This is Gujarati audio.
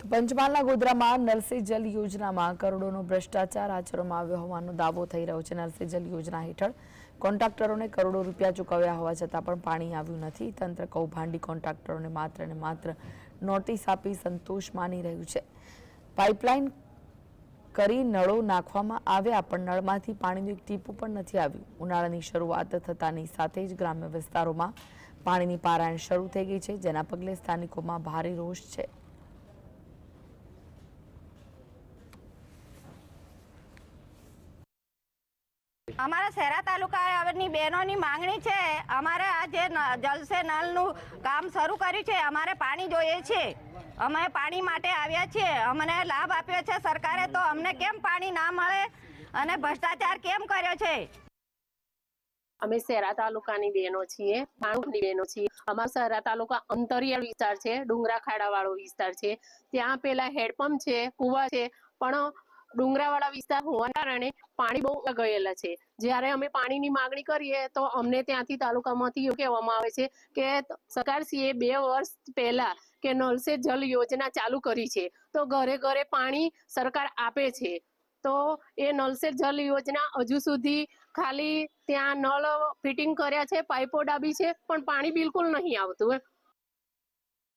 પંચમહાલના ગોધરામાં નલ જલ યોજનામાં કરોડોનો ભ્રષ્ટાચાર આચરવામાં આવ્યો હોવાનો દાવો થઈ રહ્યો છે. નલ જલ યોજના હેઠળ કોન્ટ્રાક્ટરોને કરોડો રૂપિયા ચૂકવ્યા હોવા છતાં પણ પાણી આવ્યું નથી. તંત્ર કૌભાંડી કોન્ટ્રાક્ટરોને માત્ર ને માત્ર નોટિસ આપી સંતોષ માની રહ્યું છે. પાઇપલાઇન કરી નળો નાખવામાં આવ્યા પણ નળમાંથી પાણીનું એક ટીપું પણ નથી આવ્યું. ઉનાળાની શરૂઆત થતાની સાથે જ ગ્રામ્ય વિસ્તારોમાં પાણીની પારાયણ શરૂ થઈ ગઈ છે, જેના પગલે સ્થાનિકોમાં ભારે રોષ છે. અમારા શહેરા તાલુકાની બહેનોની માંગણી છે, અમારે આ જે જલસે નલનું કામ શરૂ કર્યું છે, અમારે પાણી જોઈએ છે. અમે પાણી માટે આવ્યા છીએ, અમને લાભ આપ્યો છે સરકારે તો અમને કેમ પાણી ના મળે અને ભ્રષ્ટાચાર કેમ કર્યો છે? અમે શહેરા તાલુકાની બહેનો છીએ માણુકની બહેનો છીએ. અમારા શહેરા તાલુકા અંતરિયાળ વિસ્તાર છે ડુંગરા ખાડાવાળો વિસ્તાર છે. ત્યાં પેલા હેડપંપ છે, કુવા છે, પણ ડુંગરાવાળા વિસ્તાર હોવાના કારણે પાણી બહુ ગયેલા છે. જ્યારે અમે પાણીની માંગણી કરીએ તો અમને ત્યાંથી તાલુકામાંથી એવું કહેવામાં આવે છે કે સરકારશ્રીએ બે વર્ષ પહેલા કે સે જલ યોજના ચાલુ કરી છે. તો ઘરે ઘરે પાણી સરકાર આપે છે. તો એ સે જલ યોજના હજુ સુધી ખાલી ત્યાં નળ ફિટિંગ કર્યા છે, પાઇપો ડાબી છે, પણ પાણી બિલકુલ નહીં આવતું